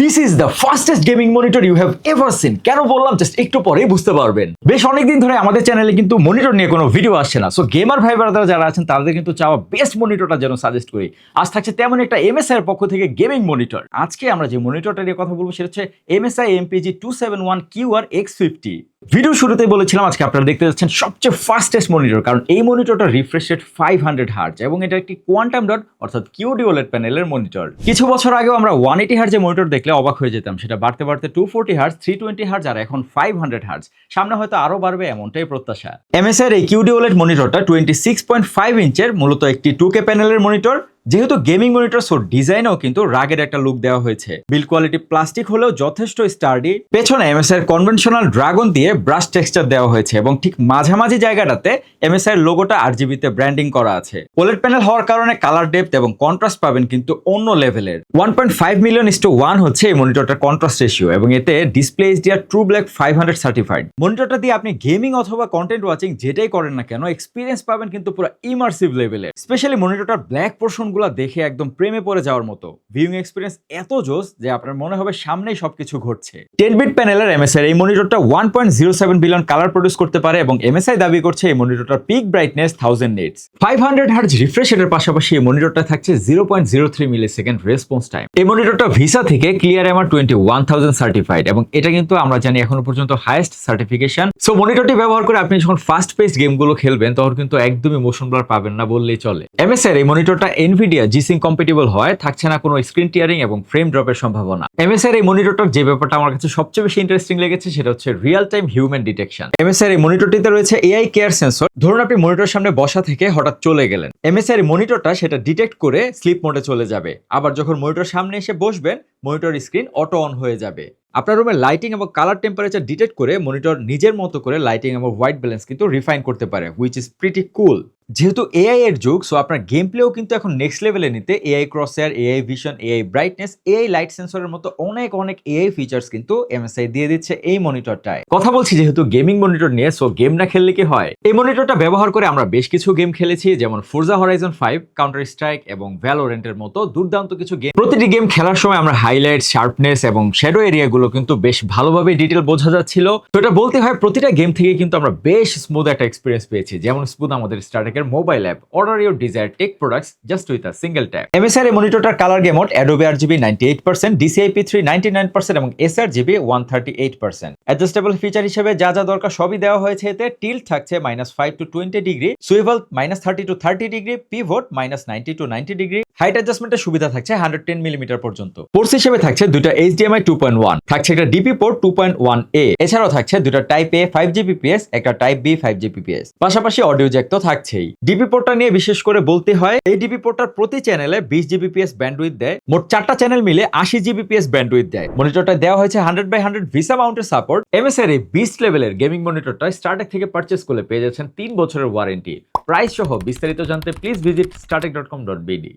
This is the fastest gaming monitor you have ever seen কেন বললাম? Just একটু পরেই বুঝতে পারবেন। বেশ অনেকদিন ধরে আমাদের চ্যানেলে কিন্তু মনিটর নিয়ে কোনো ভিডিও আসছে না। সো গেমার ভাই ব্রাদার যারা আছেন, তাদের কিন্তু চাওয়া বেস্ট মনিটরটা যেন সাজেস্ট করি। আজ থাকছে তেমন একটা এমএসআই এর পক্ষ থেকে গেমিং মনিটর আজকে আমরা যে মনিটরটা নিয়ে কথা বলব, সেটা হচ্ছে MSI MPG two seven one Q R X fifty video শুরুতে বলেছিলাম, আজকে আপনারা দেখতে যাচ্ছেন সবচেয়ে ফাস্টেস্ট মনিটর কারণ এই মনিটরটা refresh rate five hundred hertz এবং এটা একটি কোয়ান্টাম ডট অর্থাৎ কিউডি ওলেড প্যানেলের মনিটর কিছু বছর আগেও আমরা ওয়ান এইটি হার্জে মনিটর দেখলে অবাক হয়ে যেতাম, সেটা বাড়তে বাড়তে two forty hertz three twenty hertz আর এখন ফাইভ হান্ড্রেড হার্জ সামনে হয়তো আরও বাড়বে এমনটাই প্রত্যাশা। এমএসআই এর এই কিউডি ওলেড মনিটরটা টোয়েন্টি সিক্স পয়েন্ট ফাইভ ইঞ্চের মূলত একটি টু কে প্যানেলের মনিটর যেহেতু গেমিং মনিটর সো ডিজাইনেও কিন্তু রাগের একটা লুক দেওয়া হয়েছে। বিল কোয়ালিটি প্লাস্টিক হলেও যথেষ্ট স্টার্ডি পেছনে এমএসআই কনভেনশনাল ড্রাগন দিয়ে ব্রাশ টেক্সচার দেওয়া হয়েছে এবং ঠিক মাঝামাঝি জায়গাটাতে এমএসআই লোগোটা আরজিবিতে ব্র্যান্ডিং করা আছে। ওলেড প্যানেল হওয়ার কারণে কালার ডেপথ এবং কন্ট্রাস্ট পাবেন কিন্তু অন্য লেভেলের one point five million is one হচ্ছে এই মনিটরটার কন্ট্রাস্ট রেশিও এবং এতে display HDR true black five hundred certified মনিটরটা দিয়ে আপনি গেমিং অথবা কন্টেন্ট ওয়াচিং যেটাই করেন না কেন এক্সপিরিয়েন্স পাবেন কিন্তু পুরো ইমার্সিভ লেভেলের স্পেশালি মনিটরটার ব্ল্যাক পোর্শনগুলো দেখে একদম প্রেমে পড়ে যাওয়ার মতো। ভিউইং এক্সপিরিয়েন্স এত জোস যে আপনার মনে হবে সামনেই সবকিছু ঘটছে। টেন বিট প্যানেলের এমএসআই এই মনিটরটা one point zero seven billion colour produce করতে পারে এবং এমএসআই দাবি করছে এই মনিটরটার peak brightness thousand nits five hundred hertz refresh রেটের পাশাপাশি এই মনিটরটা থাকছে zero point zero three millisecond response time এই মনিটরটা ভিসা থেকে clear MR twenty one thousand certified এবং এটা কিন্তু আমরা জানি এখনও পর্যন্ত হাইয়েস্ট সার্টিফিকেশন সো মনিটরটি ব্যবহার করে আপনি যখন ফাস্ট পেস গেমগুলো খেলবেন, তখন কিন্তু একদমই মোশন ব্লার পাবেন না বললেই চলে। এমএসআই এই মনিটরটা এনভিডিয়া জিসিং কম্পিটেবল হয়, থাকছে না কোনো স্ক্রিন টিয়ারিং এবং ফ্রেম ড্রপের সম্ভাবনা। এমএসআর এই মনিটরটার যে ব্যাপারটা আমার কাছে সবচেয়ে বেশি ইন্টারেস্টিং লেগেছে সেটা হচ্ছে real time human detection MSI এই মনিটরটিতে রয়েছে এআই কেয়ার সেন্সর ধরুন আপনি মনিটর সামনে বসা থেকে হঠাৎ চলে গেলেন। এমএসআর মনিটরটা সেটা ডিটেক্ট করে স্লিপ মোডে চলে যাবে। আবার যখন মনিটর সামনে এসে বসবেন মনিটর স্ক্রিন অটো অন হয়ে যাবে। আপনার রুমের লাইটিং এবং কালার টেম্পারেচার ডিটেক্ট করে মনিটর নিজের মতো করে লাইটিং এবং হোয়াইট ব্যালেন্স কিন্তু রিফাইন করতে পারে হুইচ ইজ প্রিটি কুল যেহেতু এআই এর যুগ সো আপনার গেম প্লেও কিন্তু এখন নেক্সট লেভেলে নিতে AI crosshair AI vision AI brightness AI light সেন্সরের মতো অনেক অনেক এআই ফিচার্স কিন্তু এমএসআই দিয়ে দিচ্ছে এই মনিটরটায়। কথা বলছি যেহেতু গেমিং মনিটর নিয়ে সো গেম না খেললে কি হয়? এই মনিটরটা ব্যবহার করে আমরা বেশ কিছু গেম খেলেছি, যেমন Forza Horizon five counter strike এবং ভ্যালোরেন্টের মতো দুর্দান্ত কিছু গেম প্রতিটি গেম খেলার সময় আমরা হাইলাইট শার্পনেস এবং শ্যাডো এরিয়াগুলো কিন্তু বেশ ভালোভাবে ডিটেল বোঝা যাচ্ছিল। তো এটা বলতে হয় প্রতিটা গেম থেকে কিন্তু আমরা বেশ স্মুথ একটা এক্সপিরিয়েন্স পেয়েছি। যেমন স্মুথ আমাদের স্টার্টেকের mobile app order your desire tech products just with a single tap MSI মনিটরটার colour gamut Adobe R G B ninety eight percent D C I P three ninety nine percent এবং S R G B one thirty eight percent adjustable feature হিসেবে যা যা দরকার সবই দেওয়া হয়েছে এতে। Tilt থাকছে minus five to twenty degree swivel minus thirty to thirty degree pivot minus ninety to ninety degree height অ্যাডজাস্টমেন্টের সুবিধা থাকছে হান্ড্রেড টেন মিলিমিটার পর্যন্ত। পোর্টস হিসেবে থাকছে দুইটা এইচডিএমআই টু পয়েন্ট ওয়ান থাকছে একটা DP port two point one A এছাড়াও থাকছে দুটা type A five G Gbps একটা টাইপ বি ফাইভ জিবিপিএস পাশাপাশি অডিও জ্যাক তো থাকছেই। ডিপি পোর্টটা নিয়ে বিশেষ করে বলতে হয়, এই ডিপি পোর্টটার প্রতি চ্যানেলে বিশ জিবিপিএস ব্যান্ডউইথ দেয়, মোট চারটা চ্যানেল মিলে আশি জিবিপিএস ব্যান্ডউইথ দেয়। মনিটরটা দেওয়া হয়েছে হান্ড্রেড বাই হান্ড্রেড ভিসা মাউন্টের সাপোর্ট এমএসআর এই বিস্ট লেভেলের গেমিং মনিটরটা স্টার্টেক থেকে পারচেস করলে পেয়ে যাচ্ছেন তিন বছরের ওয়ারেন্টি প্রাইস সহ বিস্তারিত জানতে please visit Startech dot com dot BD